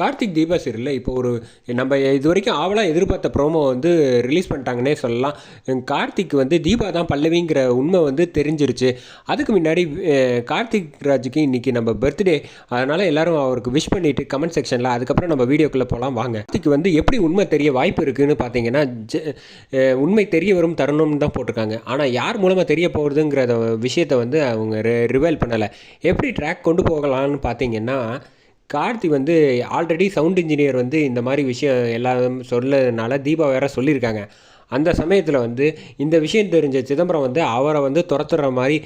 கார்த்திக் தீபா சீரியலில் இப்போ ஒரு நம்ம இது வரைக்கும் ஆவலாக எதிர்பார்த்த ப்ரோமோ வந்து ரிலீஸ் பண்ணிட்டாங்கன்னே சொல்லலாம். கார்த்திக் வந்து தீபா தான் பல்லவிங்கிற உண்மை வந்து தெரிஞ்சிருச்சு. அதுக்கு முன்னாடி கார்த்திக் ராஜுக்கு இன்றைக்கி நம்ம பர்த்டே அதனால் எல்லோரும் அவருக்கு விஷ் பண்ணிவிட்டு கமெண்ட் செக்ஷனில் அதுக்கப்புறம் நம்ம வீடியோக்குள்ளே போகலாம் வாங்க. கார்த்திக் வந்து எப்படி உண்மை தெரிய வாய்ப்பு இருக்குதுன்னு பார்த்தீங்கன்னா உண்மை தெரிய வரும் தருணம்னு தான் போட்டிருக்காங்க. ஆனால் யார் மூலமாக தெரிய போகுதுங்கிற விஷயத்தை வந்து அவங்க ரிவைல் பண்ணலை. எப்படி ட்ராக் கொண்டு போகலான்னு பார்த்தீங்கன்னா கார்த்தி வந்து ஆல்ரெடி சவுண்ட் இன்ஜினியர் வந்து இந்த மாதிரி விஷயம் எல்லாம் சொல்லனால தீபா வேற சொல்லியிருக்காங்க. அந்த சமயத்தில் வந்து இந்த விஷயம் தெரிஞ்ச சிதம்பரம் வந்து அவரை வந்து துரத்துற மாதிரி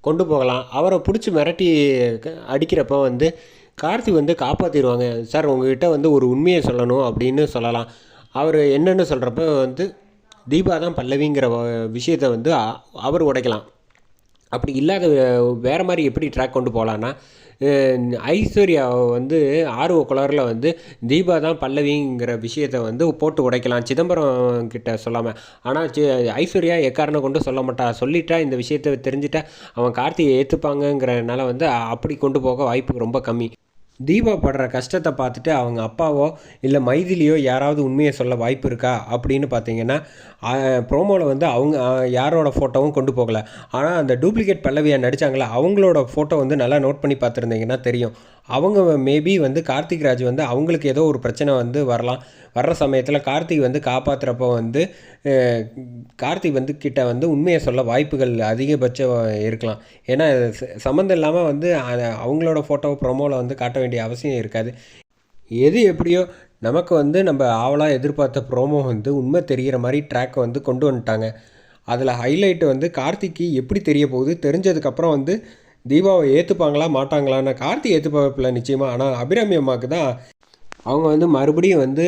கொண்டு போகலாம். அவரை பிடிச்சி மிரட்டி க- அடிக்கிறப்ப வந்து கார்த்தி வந்து காப்பாற்றிடுவாங்க சார் உங்ககிட்ட வந்து ஒரு உண்மையை சொல்லணும் அப்படின்னு சொல்லலாம். அவர் என்னென்னு சொல்கிறப்ப வந்து தீபா தான் பல்லவிங்கிற வ- விஷயத்தை வந்து அவர் உடைக்கலாம். அப்படி இல்லாத வேறு மாதிரி எப்படி ட்ராக் கொண்டு போகலான்னா ஐஸ்வர்யாவை ஐஸ்வர்யா வந்து ஆர்வ குளரில் வந்து தீபா தான் பல்லவிங்கிற விஷயத்தை வந்து போட்டு உடைக்கலாம். சிதம்பரம் கிட்ட சொல்லாமல் ஆனால் சி ஐஸ்வர்யா எக்காரணம் கொண்டு சொல்ல மாட்டா? சொல்லிட்டா இந்த விஷயத்தை தெரிஞ்சுட்டா அவன் கார்த்திகை ஏற்றுப்பாங்கங்கிறனால வந்து அப்படி கொண்டு போக வாய்ப்பு ரொம்ப கம்மி. தீபா படுற கஷ்டத்தை பார்த்துட்டு அவங்க அப்பாவோ இல்லை மைதிலியோ யாராவது உண்மையை சொல்ல வாய்ப்பு இருக்கா அப்படின்னு பார்த்தீங்கன்னா ப்ரோமோவில் வந்து அவங்க யாரோட ஃபோட்டோவும் கொண்டு போகலை. ஆனால் அந்த டூப்ளிகேட் பல்லவியாக நடித்தாங்களே அவங்களோட ஃபோட்டோ வந்து நல்லா நோட் பண்ணி பார்த்துருந்தீங்கன்னா தெரியும். அவங்க மேபி வந்து கார்த்திக் ராஜ் வந்து அவங்களுக்கு ஏதோ ஒரு பிரச்சனை வந்து வரலாம். வர்ற சமயத்தில் கார்த்திக் வந்து காப்பாற்றுறப்போ வந்து கார்த்திக் வந்து கிட்ட வந்து உண்மையை சொல்ல வாய்ப்புகள் அதிகபட்சம் இருக்கலாம். ஏன்னா ச- சம்மந்தம் இல்லாமல் வந்து அவங்களோட ஃபோட்டோ ப்ரொமோவில் வந்து காட்ட வேண்டிய அவசியம் இருக்காது. எது எப்படியோ நமக்கு வந்து நம்ம ஆவலாக எதிர்பார்த்த ப்ரோமோ வந்து உண்மை தெரிகிற மாதிரி ட்ராக்கை வந்து கொண்டு வந்துட்டாங்க. அதில் ஹைலைட் வந்து கார்த்திக்கு எப்படி தெரிய போகுது தெரிஞ்சதுக்கப்புறம் வந்து தீபாவை ஏற்றுப்பாங்களா மாட்டாங்களான்னு கார்த்தி ஏற்றுப்பாப்பில்ல நிச்சயமாக ஆனால் அபிராமி அம்மாவுக்கு தான் அவங்க வந்து மறுபடியும் வந்து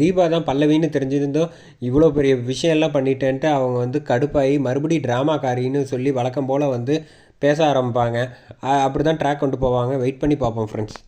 தீபா தான் பல்லவின்னு தெரிஞ்சிருந்தோம். இவ்வளோ பெரிய விஷயம்லாம் பண்ணிட்டேன்ட்டு அவங்க வந்து கடுப்பாகி மறுபடியும் ட்ராமாக்காரின்னு சொல்லி வழக்கம் போல் வந்து பேச ஆரம்பிப்பாங்க. அப்படி தான் ட்ராக் கொண்டு போவாங்க. வெயிட் பண்ணி பார்ப்போம் ஃப்ரெண்ட்ஸ்